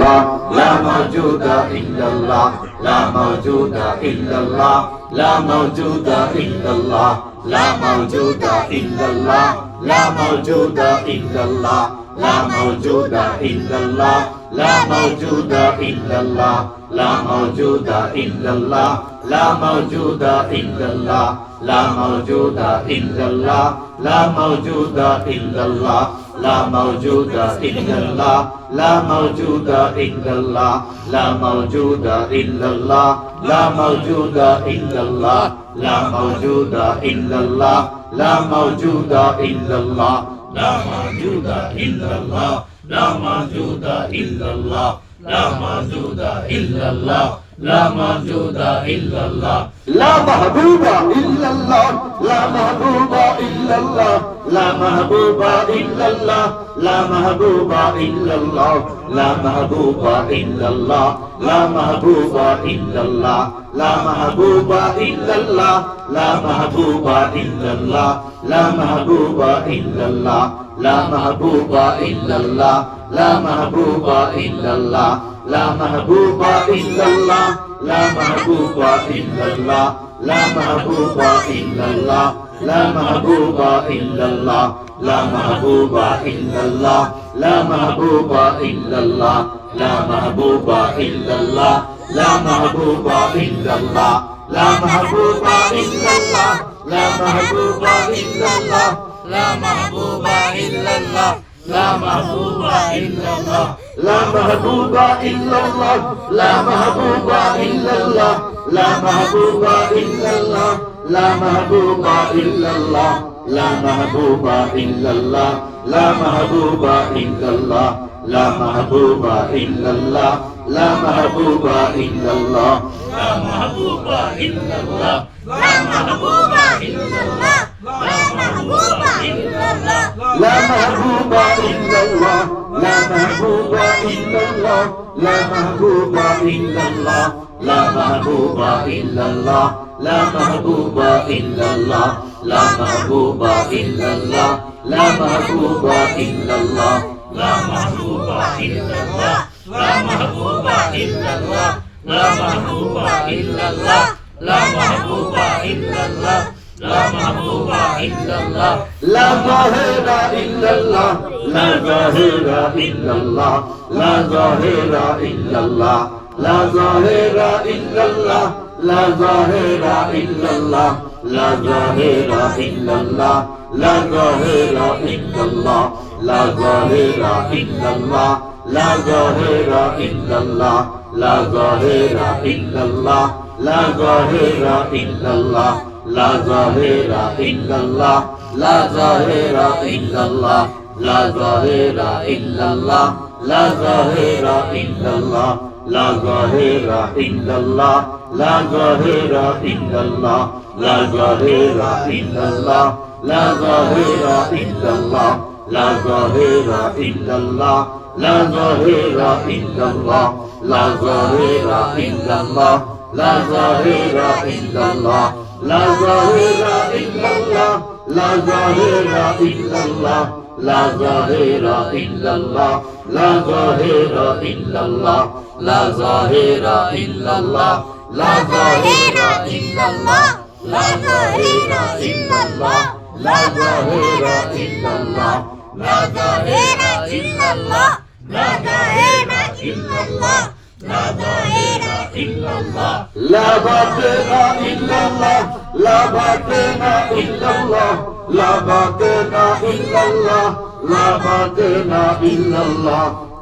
illallah la mawjuda illallah la mawjuda illallah la mawjuda illallah la mawjuda illallah la mawjuda illallah la mawjuda illallah la mawjuda illallah la mawjuda illallah la mawjuda illallah la mawjuda illallah la mawjuda illallah la mawjuda illallah la mawjuda illallah la mawjuda illallah la mawjuda illallah la mawjuda illallah la mawjuda illallah la mawjuda illallah la mawjuda illallah la mawjuda illallah la mawjuda illallah la mahbuba illallah la mahbuba illallah لا موجود إلا الله لا محبوب إلا الله لا محبوب إلا الله لا محبوب إلا الله لا محبوب إلا الله لا محبوب إلا الله لا محبوب إلا الله لا محبوب إلا الله لا محبوب إلا الله لا محبوب إلا الله لا محبوب إلا الله لا محبوب إلا الله la mahbuba illallah la mahbuba illallah la mahbuba illallah la mahbuba illallah la mahbuba illallah la mahbuba illallah la mahbuba illallah la mahbuba illallah la mahbuba illallah la mahbuba illallah la mahbuba illallah la mahbuba illallah la mahbuba illallah la mahbuba illallah La mahbuba illallah La mahbuba illallah لا محبوب إلا الله لا محبوب إلا الله لا محبوب إلا الله لا محبوب إلا الله لا محبوب إلا الله لا محبوب إلا الله لا محبوب إلا الله لا محبوب إلا الله لا محبوب إلا الله لا محبوب إلا الله لا محبوب إلا الله لا محبوب إلا الله লা মাহবুবা ইল্লাল্লাহ লা মাহবুবা ইল্লাল্লাহ লা মাহবুবা ইল্লাল্লাহ লা মাহবুবা ইল্লাল্লাহ লা মাহবুবা ইল্লাল্লাহ লা মাহবুবা ইল্লাল্লাহ লা মাহবুবা ইল্লাল্লাহ লা মাহবুবা ইল্লাল্লাহ লা মাহবুবা ইল্লাল্লাহ লা মাহবুবা ইল্লাল্লাহ لا ظاهر إلا الله لا ظاهر إلا الله لا ظاهر إلا الله لا ظاهر إلا الله لا ظاهر إلا الله لا ظاهر إلا الله لا ظاهر إلا الله لا ظاهر إلا الله لا ظاهر إلا الله لا ظاهر إلا الله لا ظاهر إلا الله لا ظاهر إلا الله লা জাহেরা ইল্লাল্লাহ লা জাহেরা ইল্লাল্লাহ লা জাহেরা ইল্লাল্লাহ লা জাহেরা ইল্লাল্লাহ লা জাহেরা ইল্লাল্লাহ লা জাহেরা ইল্লাল্লাহ লা জাহেরা ইল্লাল্লাহ লা জাহেরা ইল্লাল্লাহ লা জাহেরা ইল্লাল্লাহ লা জাহেরা ইল্লাল্লাহ লা জাহেরা ইল্লাল্লাহ লা জাহেরা ইল্লাল্লাহ লা যাহিরা ইল্লাল্লাহ লা যাহিরা ইল্লাল্লাহ লা যাহিরা ইল্লাল্লাহ লা যাহিরা ইল্লাল্লাহ লা যাহিরা ইল্লাল্লাহ লা যাহিরা ইল্লাল্লাহ লা যাহিরা ইল্লাল্লাহ লা যাহিরা ইল্লাল্লাহ লা যাহিরা ইল্লাল্লাহ লা যাহিরা ইল্লাল্লাহ لا باطن إلا الله لا باطن إلا الله لا باطن إلا الله لا باطن إلا الله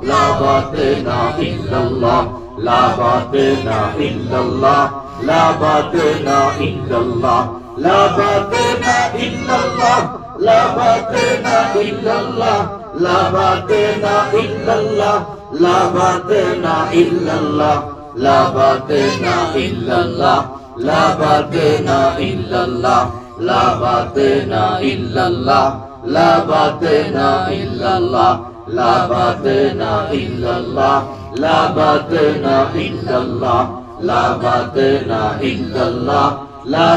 لا باطن إلا الله لا باطن إلا الله لا باطن إلا الله لا باطن إلا الله لا باطن إلا الله لا باطن إلا الله লা বাতেনা ইল্লাল্লাহ লা বাতেনা ইল্লাল্লাহ লা বাতেনা ইল্লাল্লাহ লা বাতেনা ইল্লাল্লাহ লা বাতেনা ইল্লাল্লাহ লা বাতেনা ইল্লাল্লাহ লা বাতেনা ইল্লাল্লাহ লা বাতেনা ইল্লাল্লাহ লা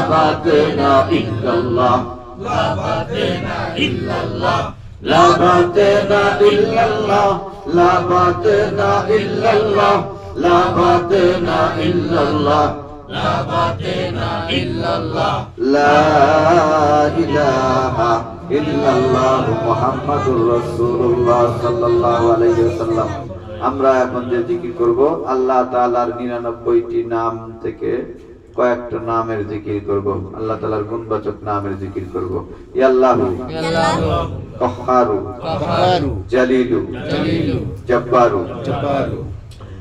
ইল্লাল্লাহ লা ইল্লাল্লাহ لا باتنا إلا الله لا باتنا إلا الله لا باتنا إلا الله لا باتنا إلا الله لا إله إلا الله محمد رسول الله صلى الله عليه وسلم আমরা এখন যে জিকির করব আল্লাহ তাআলার নিরানব্বইটি নাম থেকে কয়েকটা নামের জিকির করব আল্লাহ তাআলার গুণবাচক নামের জিকির করব ইয়াল্লাহু কহারু জালিলু জব্বারু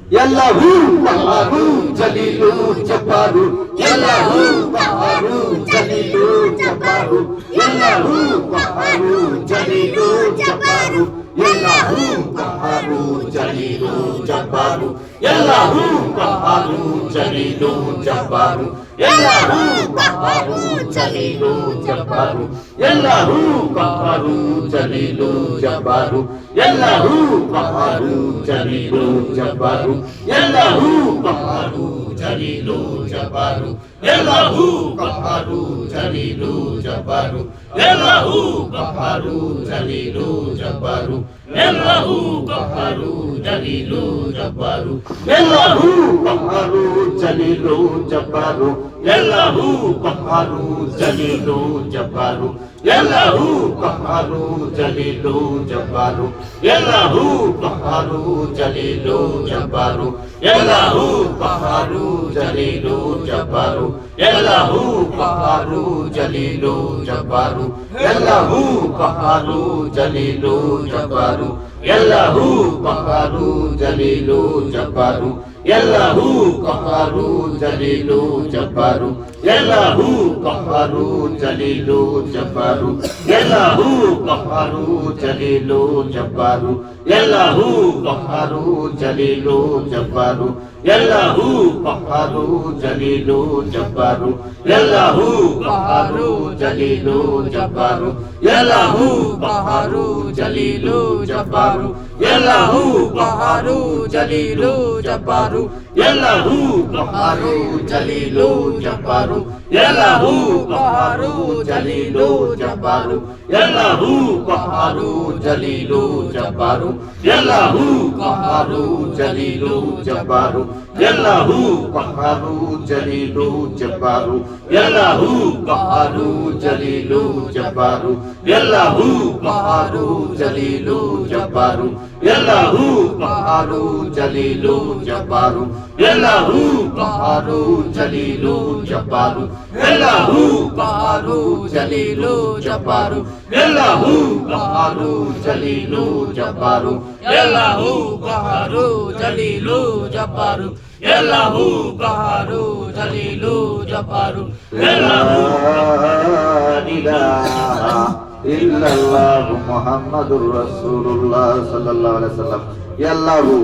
ইয়াল্লাহু কহারু জালিলু জব্বারু ইয়াল্লাহু কহারু জালিলু জব্বারু ইয়াল্লাহু কহারু জালিলু জব্বারু ఎల్లాహు కహారు జలీలు జబ్బారు ఎల్లాహు కహారు జలీలు జబ్బారు ఎల్లాహు కహారు జలీలు జబ్బారు ఎల్లాహు కహారు జలీలు జబ్బారు ఎల్లాహు కహారు జలీలు జబ్బారు ఎల్లాహు కహారు జలీలు జబ్బారు ఎల్లాహు కహారు జలీలు జబ్బారు ಎಲ್ಲಹೂ ಗಫಾರು ಜಲೀಲು ಜಬ್ಬಾರು ಎಲ್ಲಹೂ ಗಫಾರು ಜಲೀಲು ಜಬ್ಬಾರು ಎಲ್ಲಹೂ ಗಫಾರು ಜಲೀಲು ಜಬ್ಬಾರು ಎಲ್ಲಹೂ ಗಫಾರು ಜಲೀಲು ಜಬ್ಬಾರು ಎಲ್ಲಹೂ ಗಫಾರು ಜಲೀಲು ಜಬ್ಬಾರು ಎಲ್ಲಹೂ ಗಫಾರು ಜಲೀಲು ಜಬ್ಬಾರು ಎಲ್ಲಹೂ ಗಫಾರು ಜಲೀಲು ಜಬ್ಬಾರು ಎಲ್ಲಹೂ ಕಹಾರು ಜಲೀಲು ಜಬ್ಬಾರು ಎಲ್ಲಹೂ ಕಹಾರು ಜಲೀಲು ಜಬ್ಬಾರು জব্বারু ইয়াল্লাহু কহারু জালিলু জব্বারু ইয়াল্লাহু কহারু জালিলু জব্বারু ইয়াল্লাহু কহারু জালিলু জব্বারু ইয়াল্লাহু কহারু জালিলু জব্বারু ইয়াল্লাহু কহারু জালিলু জব্বারু ইয়াল্লাহু কহারু জালিলু জব্বারু ইয়াল্লাহু কহারু জালিলু জব্বারু ইয়াল্লাহু কহারু জালিলু Yallahu bharu jalilu jabaru. Yallahu bharu jalilu jabaru. Yallahu bharu jalilu jabaru. Yallahu bharu jalilu jabaru. Yallahu bharu jalilu jabaru. Yallahu bharu jalilu jabaru. Yallahu bharu jalilu jabaru. జబ్బారు ఎల్లహు మహారు జలీలు జబ్బారు ఎల్లహు మహారు జలీలు జబ్బారు ఎల్లహు మహారు జలీలు జబ్బారు ఎల్లహు మహారు జలీలు జబ్బారు ఎల్లహు మహారు జలీలు జబ్బారు ఎల్లహు మహారు జలీలు జబ్బారు ఎల్లాహు ইল্লাল্লাহ মুহাম্মাদুর রাসূলুল্লাহ সাল্লাল্লাহু আলাইহি সাল্লাম। ইয়াল্লাহু।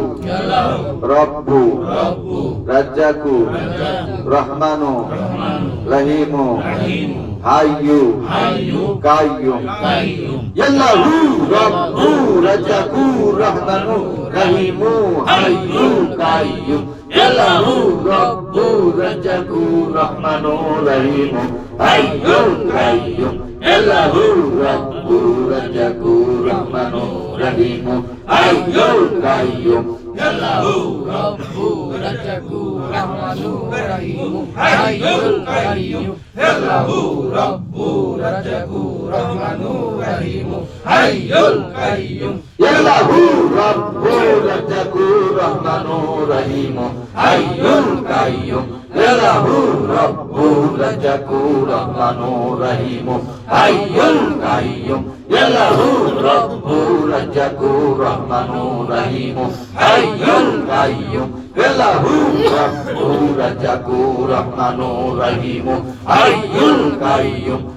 রব্বু। রাজ্জাকু। রহমানু। রহিমু। হাইয়ু। Qayyum. ইয়াল্লাহু। রব্বু। রাজ্জাকু। রহমানু। রহিমু। হাইয়ু। Qayyum. ইয়াল্লাহু। রব্বু। রাজ্জাকু। রহমানু। রহিমু। হাইয়ু। Qayyum. এলাহু রাব্বু রাজাকু রহমানু রহিমু আইয়ুল Qayyum এলাহু রাব্বু রাজাকু রহমানু রহিমু আইয়ুল Qayyum এলাহু রাব্বু রাজাকু রহমানু রহিমু আইয়ুল Qayyum এলাহু রাব্বু রাজাকু রহমানু রহিমু আইয়ুল Qayyum له ربه لجكور رحمن رحيم حي قيوم له ربه لجكور رحمن رحيم حي قيوم له ربه لجكور رحمن رحيم حي قيوم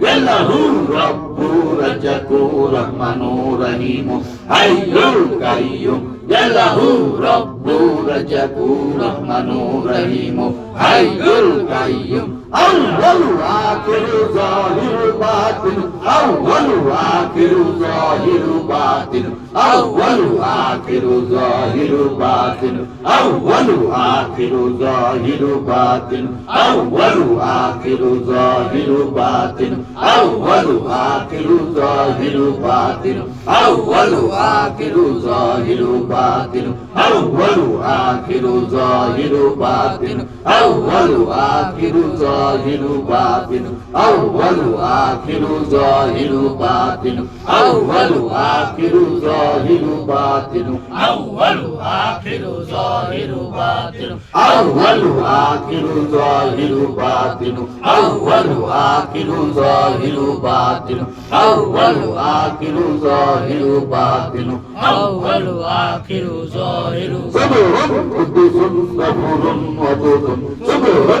له رب رجك رحمن رحيم. حي القيوم له رب رجك رحمن رحيم. حي القيوم أول آخر ظاهر باطن أول آخر ظاهر باطن أول آخر ظاهر باطن أول آخر ظاهر باطن أول آخر ظاهر باطن أول آخر ظاهر باطن أول آخر ظاهر باطن أول آخر ظاهر باطن أول آخر ظاهر باطن أول آخر ظاهر باطن أول آخر ظاهر باطن أول آخر ظاهر باطن أول آخر ظاهر باطن أول آخر ظاهر باطن أول آخر ظاهر باطن أول آخر ظاهر صبر قدوس غفور ودود صبر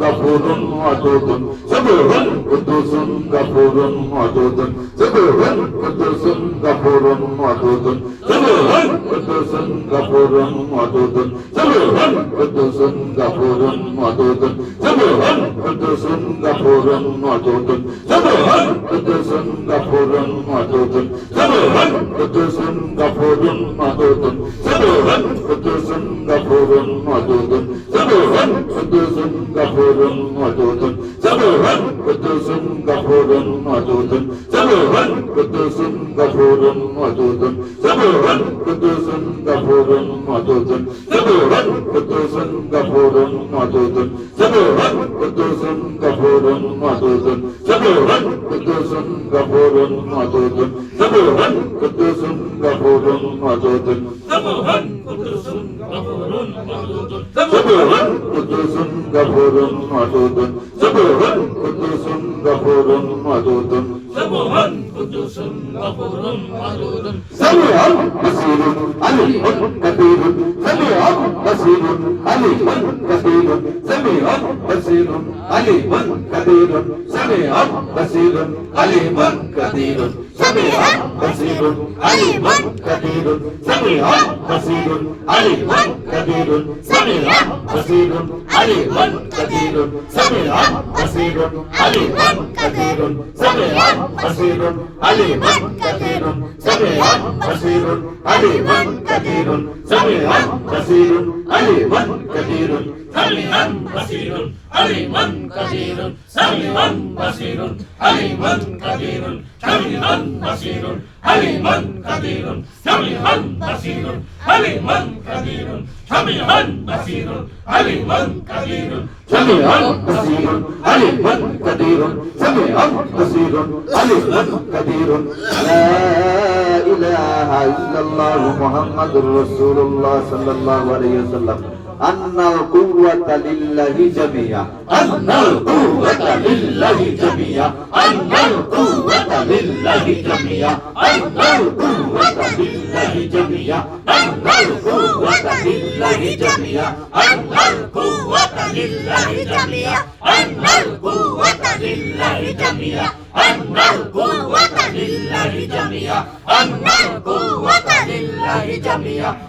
gafurun wadudun Sabırın kudusun gafurun wadudun Sabırın kudusun gafurun wadudun Sabırın kudusun gafurun wadudun Sabırın kudusun gafurun wadudun Sabırın kudusun gafurun wadudun Sabırın kudusun gafurun wadudun Sabırın kudusun gafurun wadudun Sabırın kudusun gafurun wadudun Sabırın kudusun gafurun gafurun wadudun Sebuhun kudusun gafurun wadudun Sebuhun kudusun gafurun wadudun Sebuhun kudusun gafurun wadudun Sebuhun kudusun gafurun wadudun Sebuhun kudusun gafurun wadudun Sebuhun kudusun gafurun wadudun Sebuhun kudusun gafurun wadudun Sebuhun kudusun gafurun wadudun Sebuhun কুদ্দুসুন গফুরুন ওয়াদুদুন সুবহান কুদ্দুসুন গফুরুন ওয়াদুদুন সুবহান কুদ্দুসুন গফুরুন ওয়াদুদুন সুবহান বসীরুন আলিমুন কবীরুন সুবহান বসীরুন আলিমুন কবীরুন সুবহান বসীরুন আলিমুন কবীরুন সুবহান বসীরুন আলিমুন কবীরুন سميع بصير عليم كبير سميع بصير علي كثير سميع بصير علي كثير سميع بصير علي كثير سميع بصير علي كثير سميع بصير علي كثير سميعا بصير عليما قدير سميعا بصير عليما قدير سميعا بصير عليما قدير سميعا بصير عليما قدير سميعا بصير عليما قدير سميع بصير عليم كبير سميع بصير عليم كبير لا إله إلا الله محمد رسول الله صلى الله عليه وسلم أن القوة لله جميعا أن القوة لله جميعا أن القوة لله جميعا أن القوة لله جميعا أن القوة لله جميعا أن القوة لله جميعا أن القوة لله جميعا أن القوة لله جميعا أن القوة لله جميعا أن القوة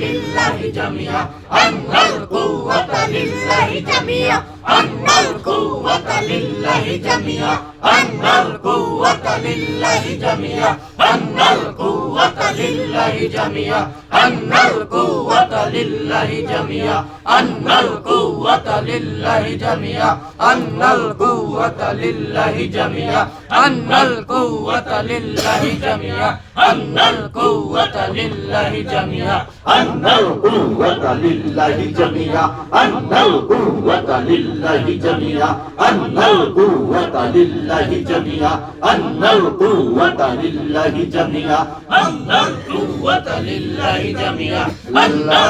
لله جميعا أن القوة لله جميعا أن القوة لله جميعا أن القوة لله جميعا أن القوة لله جميعا أن القوة لله جميعا أن القوة لله جميعا أن القوة لله جميعا أن القوة لله جميعا أن القوة لله جميعا أن القوة لله جميعا أن القوة لله جميعا أن القوة لله جميعا أن القوة لله جميعا أن القوة لله جميعا أن لا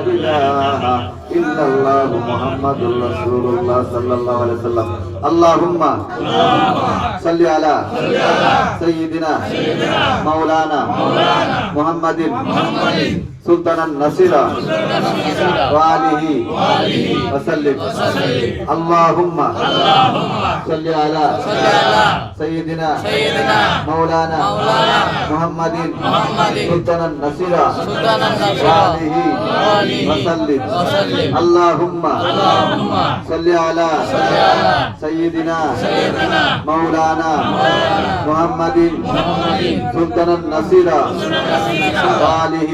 إله إن الله محمد رسول الله صلى الله عليه وسلم اللهم صل على سيدنا, سيدنا مولانا, مولانا محمد, محمد سلطان النصير وآله وسلم. اللهم صل على سيدنا مولانا محمد سلطان النصير وآله وسلم. اللهم صل على سيدنا مولانا محمد سلطان النصير وآله